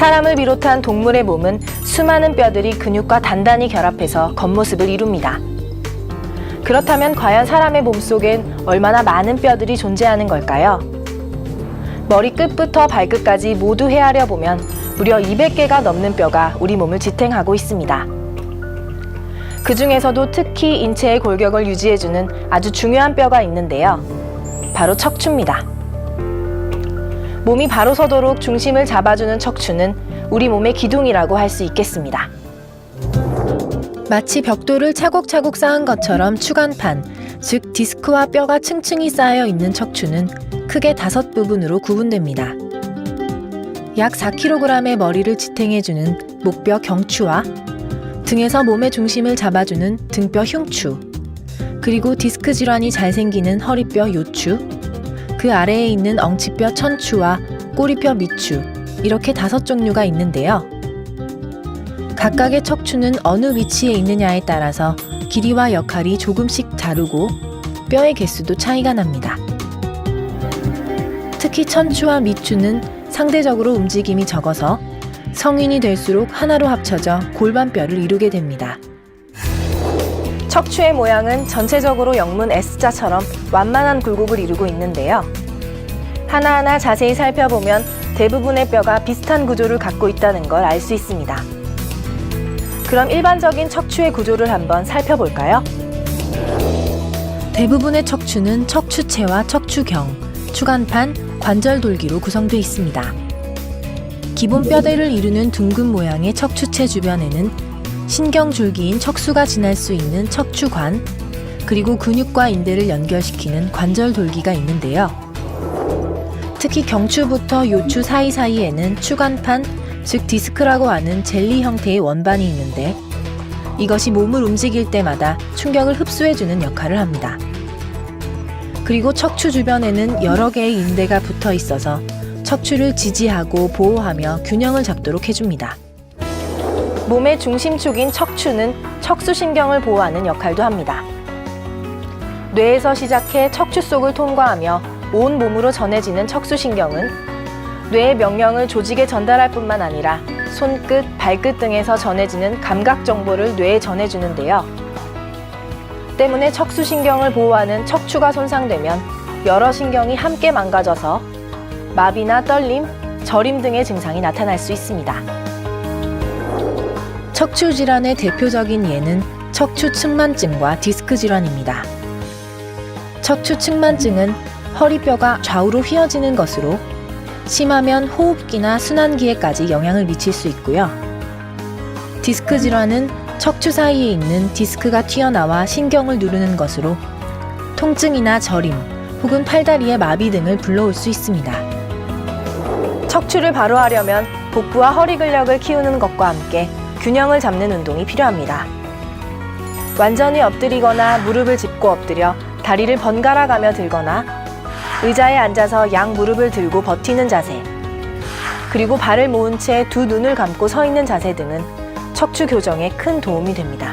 사람을 비롯한 동물의 몸은 수많은 뼈들이 근육과 단단히 결합해서 겉모습을 이룹니다. 그렇다면 과연 사람의 몸속엔 얼마나 많은 뼈들이 존재하는 걸까요? 머리 끝부터 발끝까지 모두 헤아려 보면 무려 200개가 넘는 뼈가 우리 몸을 지탱하고 있습니다. 그 중에서도 특히 인체의 골격을 유지해주는 아주 중요한 뼈가 있는데요. 바로 척추입니다. 몸이 바로 서도록 중심을 잡아주는 척추는 우리 몸의 기둥이라고 할 수 있겠습니다. 마치 벽돌을 차곡차곡 쌓은 것처럼 추간판, 즉 디스크와 뼈가 층층이 쌓여 있는 척추는 크게 다섯 부분으로 구분됩니다. 약 4kg의 머리를 지탱해주는 목뼈 경추와 등에서 몸의 중심을 잡아주는 등뼈 흉추, 그리고 디스크 질환이 잘 생기는 허리뼈 요추, 그 아래에 있는 엉치뼈 천추와 꼬리뼈 밑추, 이렇게 다섯 종류가 있는데요. 각각의 척추는 어느 위치에 있느냐에 따라서 길이와 역할이 조금씩 다르고 뼈의 개수도 차이가 납니다. 특히 천추와 밑추는 상대적으로 움직임이 적어서 성인이 될수록 하나로 합쳐져 골반뼈를 이루게 됩니다. 척추의 모양은 전체적으로 영문 S자처럼 완만한 굴곡을 이루고 있는데요. 하나하나 자세히 살펴보면 대부분의 뼈가 비슷한 구조를 갖고 있다는 걸 알 수 있습니다. 그럼 일반적인 척추의 구조를 한번 살펴볼까요? 대부분의 척추는 척추체와 척추경, 추간판, 관절 돌기로 구성되어 있습니다. 기본 뼈대를 이루는 둥근 모양의 척추체 주변에는 신경줄기인 척수가 지날 수 있는 척추관, 그리고 근육과 인대를 연결시키는 관절 돌기가 있는데요. 특히 경추부터 요추 사이사이에는 추간판, 즉 디스크라고 하는 젤리 형태의 원반이 있는데 이것이 몸을 움직일 때마다 충격을 흡수해주는 역할을 합니다. 그리고 척추 주변에는 여러 개의 인대가 붙어 있어서 척추를 지지하고 보호하며 균형을 잡도록 해줍니다. 몸의 중심축인 척추는 척수신경을 보호하는 역할도 합니다. 뇌에서 시작해 척추 속을 통과하며 온 몸으로 전해지는 척수신경은 뇌의 명령을 조직에 전달할 뿐만 아니라 손끝, 발끝 등에서 전해지는 감각 정보를 뇌에 전해주는데요. 때문에 척수신경을 보호하는 척추가 손상되면 여러 신경이 함께 망가져서 마비나 떨림, 저림 등의 증상이 나타날 수 있습니다. 척추 질환의 대표적인 예는 척추 측만증과 디스크 질환입니다. 척추 측만증은 허리뼈가 좌우로 휘어지는 것으로 심하면 호흡기나 순환기에까지 영향을 미칠 수 있고요. 디스크 질환은 척추 사이에 있는 디스크가 튀어나와 신경을 누르는 것으로 통증이나 저림 혹은 팔다리의 마비 등을 불러올 수 있습니다. 척추를 바로 하려면 복부와 허리 근력을 키우는 것과 함께 균형을 잡는 운동이 필요합니다. 완전히 엎드리거나 무릎을 짚고 엎드려 다리를 번갈아 가며 들거나 의자에 앉아서 양 무릎을 들고 버티는 자세, 그리고 발을 모은 채 두 눈을 감고 서 있는 자세 등은 척추 교정에 큰 도움이 됩니다.